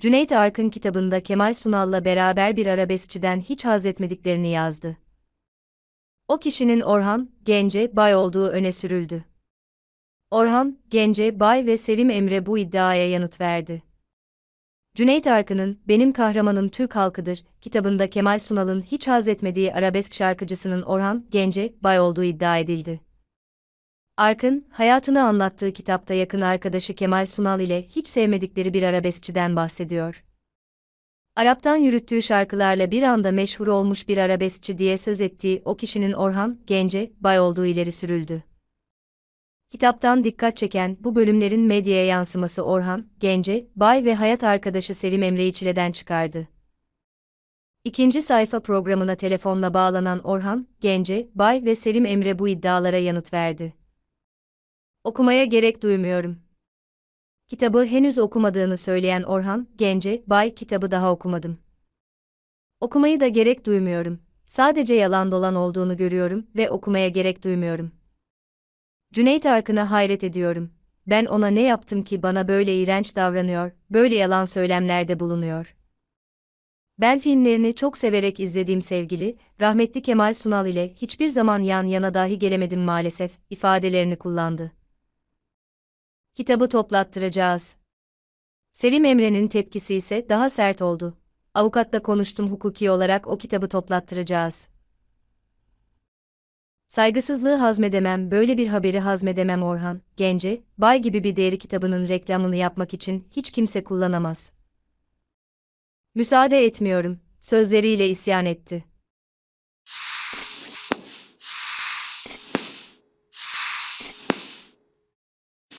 Cüneyt Arkın kitabında Kemal Sunal'la beraber bir arabeskçiden hiç haz etmediklerini yazdı. O kişinin Orhan Gence Bay olduğu öne sürüldü. Orhan Gence Bay ve Sevim Emre bu iddiaya yanıt verdi. Cüneyt Arkın'ın Benim Kahramanım Türk Halkıdır kitabında Kemal Sunal'ın hiç haz etmediği arabesk şarkıcısının Orhan Gence Bay olduğu iddia edildi. Arkın, hayatını anlattığı kitapta yakın arkadaşı Kemal Sunal ile hiç sevmedikleri bir arabeskçiden bahsediyor. Arap'tan yürüttüğü şarkılarla bir anda meşhur olmuş bir arabeskçi diye söz ettiği o kişinin Orhan Gence Bay olduğu ileri sürüldü. Kitaptan dikkat çeken bu bölümlerin medyaya yansıması Orhan, Gence, Bay ve hayat arkadaşı Sevim Emre'yi çileden çıkardı. İkinci sayfa programına telefonla bağlanan Orhan, Gence, Bay ve Sevim Emre bu iddialara yanıt verdi. Okumaya gerek duymuyorum. Kitabı henüz okumadığını söyleyen Orhan, Gence, Bay kitabı daha okumadım. Okumayı da gerek duymuyorum. Sadece yalan dolan olduğunu görüyorum ve okumaya gerek duymuyorum. Cüneyt Arkın'a hayret ediyorum. Ben ona ne yaptım ki bana böyle iğrenç davranıyor, böyle yalan söylemlerde bulunuyor. Ben filmlerini çok severek izlediğim sevgili, rahmetli Kemal Sunal ile hiçbir zaman yan yana dahi gelemedim maalesef, ifadelerini kullandı. Kitabı toplattıracağız. Sevim Emre'nin tepkisi ise daha sert oldu. Avukatla konuştum hukuki olarak o kitabı toplattıracağız. Saygısızlığı hazmedemem, böyle bir haberi hazmedemem Orhan, Gence, Bay gibi bir değeri kitabının reklamını yapmak için hiç kimse kullanamaz. Müsaade etmiyorum, sözleriyle isyan etti.